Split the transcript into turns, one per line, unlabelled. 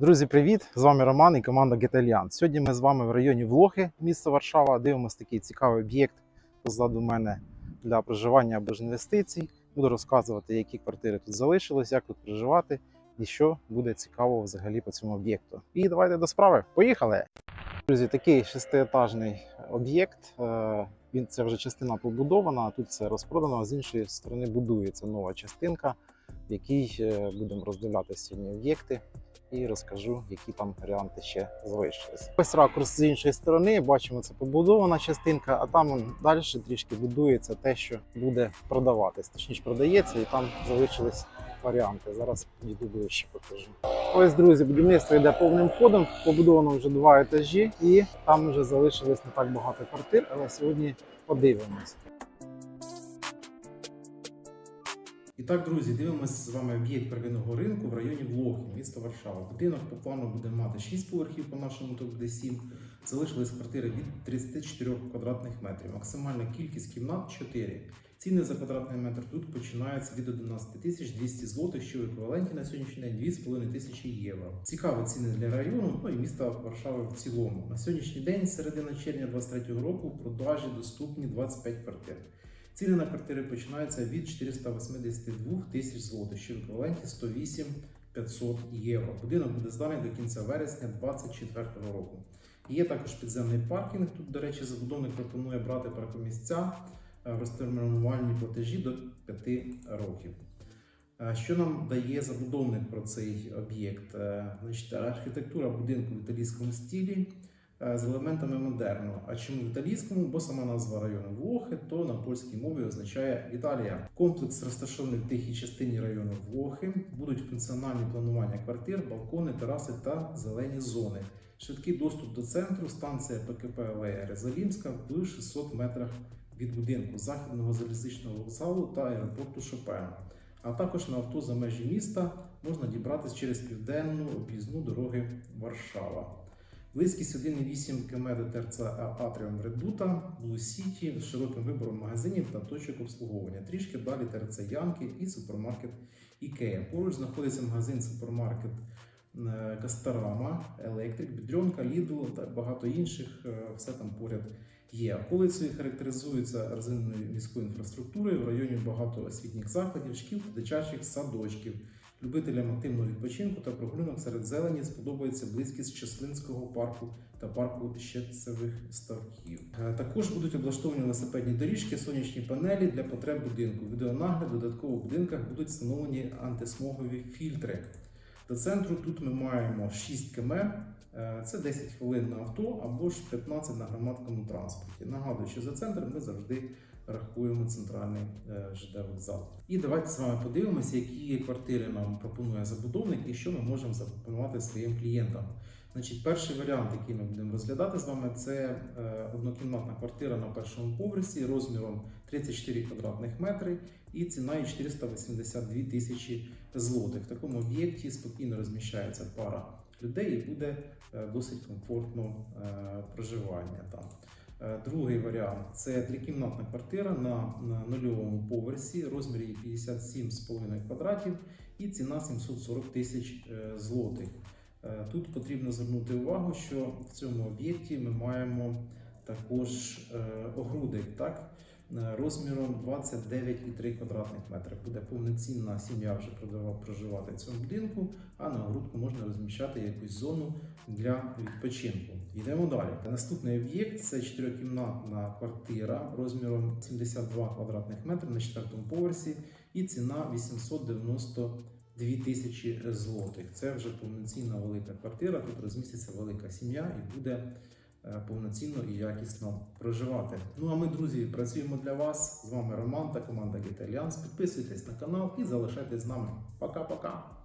Друзі, привіт! З вами Роман і команда Get Сьогодні ми з вами в районі Влохи, місто Варшава. Дивимося такий цікавий об'єкт позаду мене для проживання або ж інвестицій. Буду розказувати, які квартири тут залишились, як тут проживати і що буде цікаво взагалі по цьому об'єкту. І давайте до справи. Поїхали! Друзі, такий шестиетажний об'єкт. Е, Він це вже частина побудована, а тут все розпродано. А з іншої сторони будується нова частинка, в якій е, будемо роздивлятися сьогодні об'єкти і розкажу, які там варіанти ще залишились. Ось ракурс з іншої сторони. Бачимо, це побудована частинка, а там далі трішки будується те, що буде продаватись. Точніше, продається, і там залишились варіанти. Зараз йду ближче покажу. Ось, друзі, будівництво йде повним ходом. Побудовано вже два етажі, і там вже залишилось не так багато квартир, але сьогодні подивимось. Так, друзі, дивимося з вами об'єкт первинного ринку в районі Влохи, місто Варшава. Будинок по плану буде мати 6 поверхів, по нашому то буде 7. Залишились квартири від 34 квадратних метрів. Максимальна кількість кімнат 4. Ціни за квадратний метр тут починаються від 11 тисяч 200 злотих, що в еквіваленті на сьогоднішній день 2,5 тисячі євро. Цікаві ціни для району, ну і міста Варшави в цілому. На сьогоднішній день, середина червня 2023 року, в продажі доступні 25 квартир. Ціни на квартири починаються від 482 тисяч злотих, що в еквіваленті 108 500 євро. Будинок буде зданий до кінця вересня 2024 року. Є також підземний паркінг. Тут, до речі, забудовник пропонує брати паркомісця е, в розтермінувальні платежі до 5 років. Е, Що нам дає забудовник про цей об'єкт? Е, архітектура будинку в італійському стилі е, з елементами модерну. А чому в італійському? Бо сама назва району Влохи, то на польській мові означає Італія. Комплекс розташований в тихій частині району Влохи. Будуть функціональні планування квартир, балкони, тераси та зелені зони. Швидкий доступ до центру, станція ПКП Алея Резалімська в 600 метрах від будинку західного залізничного вокзалу та аеропорту Шопена. А також на авто за межі міста можна дібратися через південну об'їзну дороги Варшава. Близькість 1,8 км до ТРЦ Атріум Редута, Блу Сіті з широким вибором магазинів та точок обслуговування. Трішки далі ТРЦ Янки і супермаркет Ікея. Поруч знаходиться магазин супермаркет Кастарама, Електрик, Бідрьонка, Лідл та багато інших. е, Все там поряд є. Околицею характеризується розвиненою міською інфраструктурою. В районі багато освітніх закладів, шкіл та дитячих садочків. Любителям активного відпочинку та прогулянок серед зелені сподобається близькість Щаслинського парку та парку Щецевих ставків. Е, Також будуть облаштовані велосипедні доріжки, сонячні панелі для потреб будинку. Відеонагляд додатково в будинках будуть встановлені антисмогові фільтри. До центру тут ми маємо 6 км, е, це 10 хвилин на авто або ж 15 на громадському транспорті. Нагадую, що за центр ми завжди рахуємо центральний е, ЖД вокзал. І давайте з вами подивимося, які квартири нам пропонує забудовник і що ми можемо запропонувати своїм клієнтам. Значить, перший варіант, який ми будемо розглядати з вами, це е, однокімнатна квартира на першому поверсі розміром 34 квадратних метри і ціною 482 тисячі злотих. В такому об'єкті спокійно розміщається пара людей і буде е, досить комфортно е, проживання там. Другий варіант це трикімнатна квартира на, нульовому поверсі, розмір її 57,5 квадратів і ціна 740 тисяч злотих. Е, тут потрібно звернути увагу, що в цьому об'єкті ми маємо також е, огрудик так? Е, розміром 29,3 квадратних метри. Буде повноцінна сім'я вже проживати в цьому будинку, а на огрудку можна розміщати якусь зону для відпочинку. Йдемо далі. Наступний об'єкт це 4-кімнатна квартира розміром 72 квадратних метри на четвертому поверсі і ціна 890 гривень. 2000 злотих. Це вже повноцінна велика квартира. Тут розміститься велика сім'я і буде е, повноцінно і якісно проживати. Ну а ми, друзі, працюємо для вас. З вами Роман та команда Гіталіанс. Підписуйтесь на канал і залишайтесь з нами. Пока-пока!